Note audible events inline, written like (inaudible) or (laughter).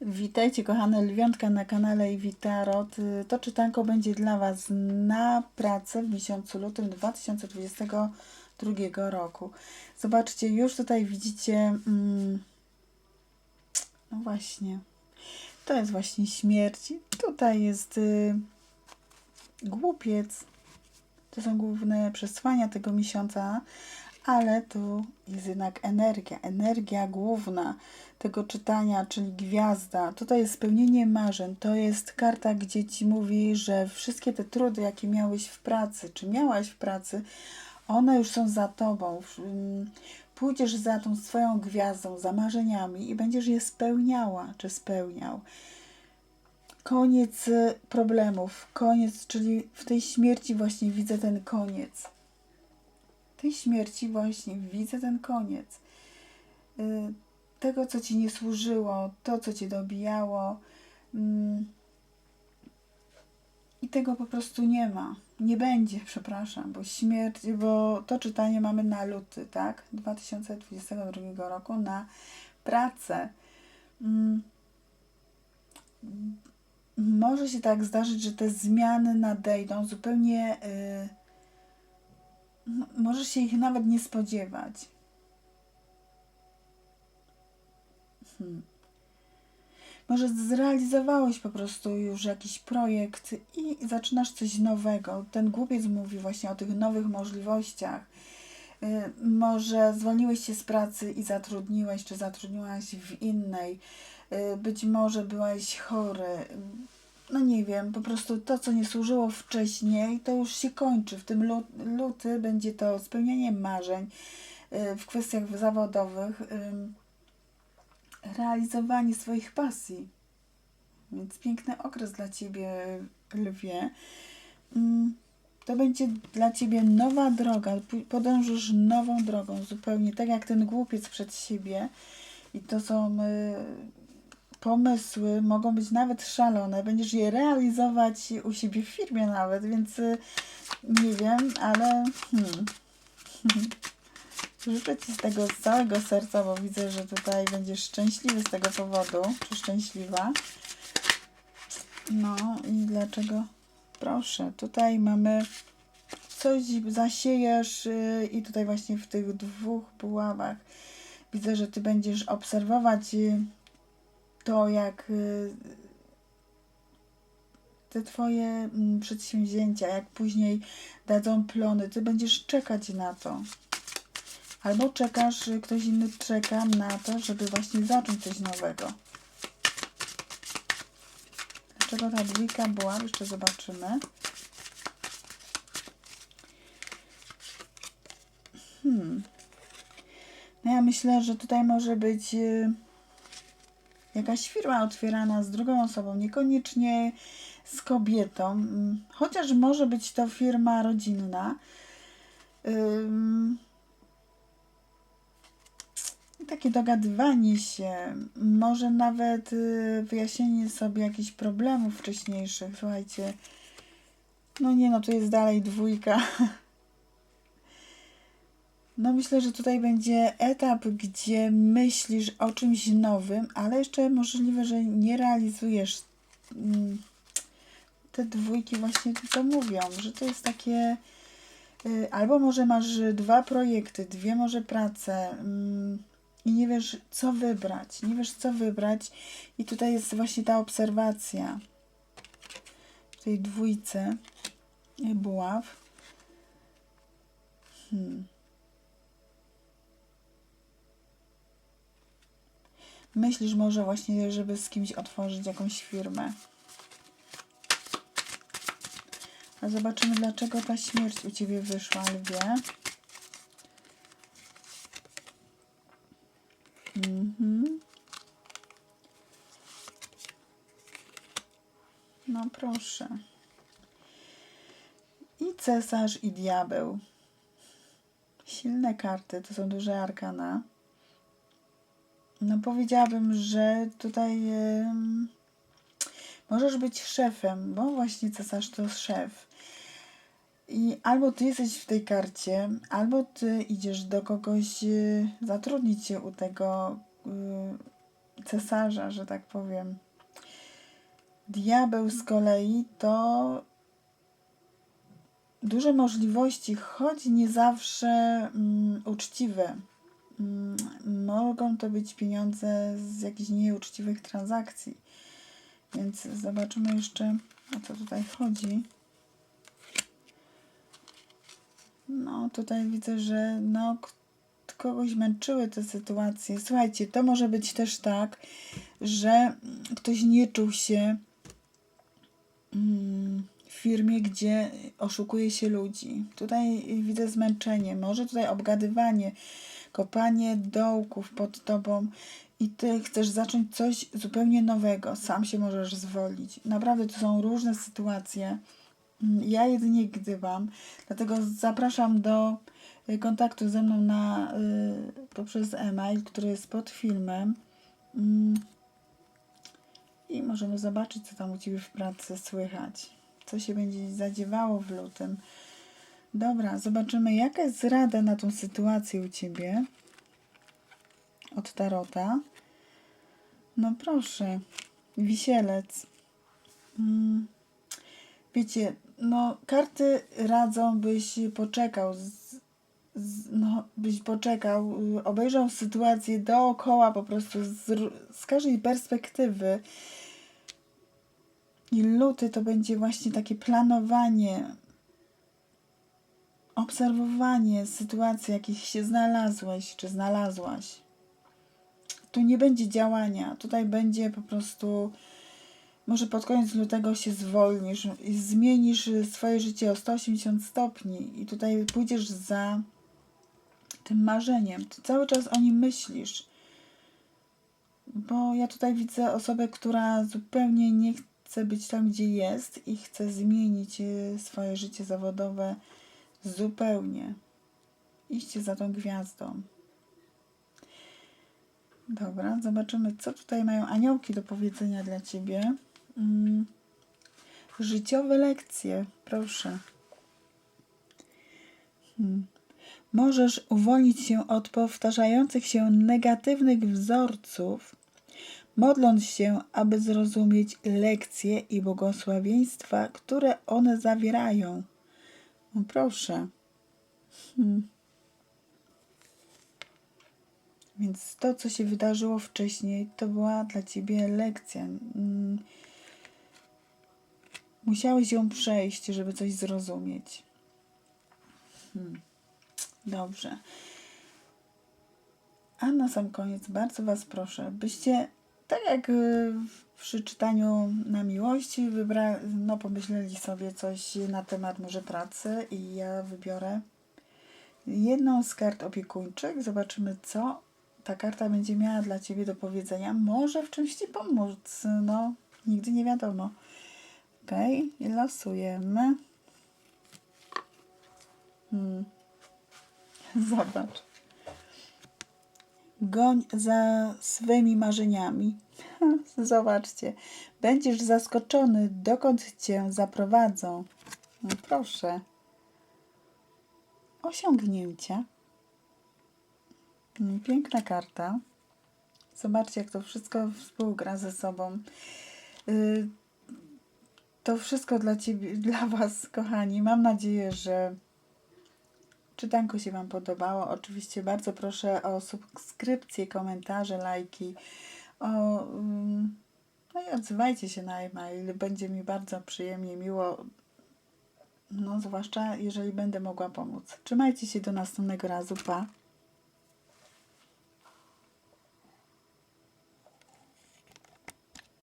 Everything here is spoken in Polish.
Witajcie kochane lwiątka na kanale i Witarot. Y, To czytanko będzie dla Was na pracę w miesiącu lutym 2022 roku. Zobaczcie, już tutaj widzicie, mm, no właśnie, to jest właśnie śmierć. Tutaj jest y, głupiec. To są główne przesłania tego miesiąca, ale tu jest jednak energia, energia główna tego czytania, czyli gwiazda. Tutaj jest spełnienie marzeń. To jest karta, gdzie ci mówi, że wszystkie te trudy, jakie miałeś w pracy, czy miałaś w pracy, one już są za tobą. Mm, Pójdziesz za tą swoją gwiazdą, za marzeniami i będziesz je spełniała, czy spełniał koniec y, problemów, koniec, czyli w tej śmierci właśnie widzę ten koniec. Tej śmierci właśnie widzę ten koniec. Y, Tego, co ci nie służyło, to, co cię dobijało. mm, I tego po prostu nie ma. Nie będzie, przepraszam, bo śmierć, bo to czytanie mamy na luty, tak? 2022 roku na pracę. Mm, może się tak zdarzyć, że te zmiany nadejdą zupełnie. y, możesz się ich nawet nie spodziewać. Hmm. Może zrealizowałeś po prostu już jakiś projekt i zaczynasz coś nowego. Ten głupiec mówi właśnie o tych nowych możliwościach. Y, Może zwolniłeś się z pracy i zatrudniłeś, czy zatrudniłaś w innej. Y, Być może byłeś chory. No nie wiem, po prostu to, co nie służyło wcześniej, to już się kończy. W tym lu- luty będzie to spełnianie marzeń y, w kwestiach zawodowych, ym, realizowanie swoich pasji. Więc piękny okres dla Ciebie, lwie. Mm, To będzie dla Ciebie nowa droga. Podążysz nową drogą, zupełnie tak jak ten głupiec przed siebie. I to są y, pomysły, mogą być nawet szalone. Będziesz je realizować u siebie w firmie nawet, więc y, nie wiem, ale hmm. (laughs) życzę Ci z tego z całego serca, bo widzę, że tutaj będziesz szczęśliwy z tego powodu, czy szczęśliwa. No i dlaczego? Proszę, tutaj mamy coś zasiejesz y, i tutaj właśnie w tych dwóch buławach widzę, że Ty będziesz obserwować y, to, jak y, te Twoje mm, przedsięwzięcia, jak później dadzą plony. Ty będziesz czekać na to. Albo czekasz, y, ktoś inny czeka na to, żeby właśnie zacząć coś nowego. Dlaczego ta dwójka była? Jeszcze zobaczymy. Hmm. No ja myślę, że tutaj może być y, jakaś firma otwierana z drugą osobą, niekoniecznie z kobietą, mm, chociaż może być to firma rodzinna. Takie dogadywanie się, może nawet y, wyjaśnienie sobie jakichś problemów wcześniejszych. Słuchajcie, no nie no, tu jest dalej dwójka. (laughs) No myślę, że tutaj będzie etap, gdzie myślisz o czymś nowym, ale jeszcze możliwe, że nie realizujesz. mm, Te dwójki właśnie to mówią, że to jest takie y, albo może masz dwa projekty, dwie może prace mm, i nie wiesz co wybrać, nie wiesz co wybrać i tutaj jest właśnie ta obserwacja w tej dwójce y, buław. Hmm. Myślisz może właśnie, żeby z kimś otworzyć jakąś firmę. A zobaczymy, dlaczego ta śmierć u Ciebie wyszła, lwie. Mhm. No proszę. I cesarz, i diabeł. Silne karty, to są duże arkana. No powiedziałabym, że tutaj em, możesz być szefem, bo właśnie cesarz to szef. I albo ty jesteś w tej karcie, albo ty idziesz do kogoś y, zatrudnić się u tego y, cesarza, że tak powiem. Diabeł z kolei to duże możliwości, choć nie zawsze mm, uczciwe. Mm, mogą to być pieniądze z jakichś nieuczciwych transakcji. Więc zobaczymy jeszcze, o co tutaj chodzi. No, tutaj widzę, że no, kogoś męczyły te sytuacje. Słuchajcie, to może być też tak, że ktoś nie czuł się mm, w firmie, gdzie oszukuje się ludzi. Tutaj widzę zmęczenie, może tutaj obgadywanie, kopanie dołków pod tobą i ty chcesz zacząć coś zupełnie nowego. Sam się możesz zwolić. Naprawdę to są różne sytuacje. Ja jedynie gdybam, dlatego zapraszam do y, kontaktu ze mną na, y, poprzez e-mail, który jest pod filmem. Mm, I możemy zobaczyć, co tam u Ciebie w pracy słychać. Co się będzie zadziewało w lutym. Dobra, zobaczymy, jaka jest rada na tą sytuację u Ciebie. Od Tarota. No proszę, wisielec. Mm. Wiecie, no karty radzą, byś poczekał, z, z, no, byś poczekał, obejrzał sytuację dookoła po prostu z, z każdej perspektywy. I luty to będzie właśnie takie planowanie, obserwowanie sytuacji, jakich się znalazłeś czy znalazłaś. Tu nie będzie działania, tutaj będzie po prostu może pod koniec lutego się zwolnisz i zmienisz swoje życie o 180 stopni i tutaj pójdziesz za tym marzeniem. Ty cały czas o nim myślisz. Bo ja tutaj widzę osobę, która zupełnie nie chce być tam, gdzie jest i chce zmienić e, swoje życie zawodowe zupełnie. Iść za tą gwiazdą. Dobra, zobaczymy, co tutaj mają aniołki do powiedzenia dla ciebie. Mm. Życiowe lekcje, proszę. Hmm. Możesz uwolnić się od powtarzających się negatywnych wzorców, modląc się, aby zrozumieć lekcje i błogosławieństwa, które one zawierają. No proszę. Hmm. Więc to, co się wydarzyło wcześniej, to była dla ciebie lekcja. Mm. Musiałeś ją przejść, żeby coś zrozumieć. Hmm. Dobrze. A na sam koniec bardzo Was proszę, byście, tak jak y, przy czytaniu na miłości, wybra- no, pomyśleli sobie coś na temat może pracy i ja wybiorę jedną z kart opiekuńczych. Zobaczymy, co ta karta będzie miała dla Ciebie do powiedzenia. Może w czymś Ci pomóc. No, nigdy nie wiadomo. Okej, i losujemy. Hmm. (laughs) Zobacz. Goń za swymi marzeniami. (laughs) Zobaczcie. Będziesz zaskoczony, dokąd cię zaprowadzą. No proszę. Osiągnięcia. Mm, Piękna karta. Zobaczcie, jak to wszystko współgra ze sobą. Y, To wszystko dla Ciebie, (laughs) dla Was, kochani. Mam nadzieję, że czytanko się Wam podobało. Oczywiście bardzo proszę o subskrypcje, komentarze, lajki. O, mm, no i odzywajcie się na e-mail. Będzie mi bardzo przyjemnie, miło. No, zwłaszcza jeżeli będę mogła pomóc. Trzymajcie się do następnego razu. Pa!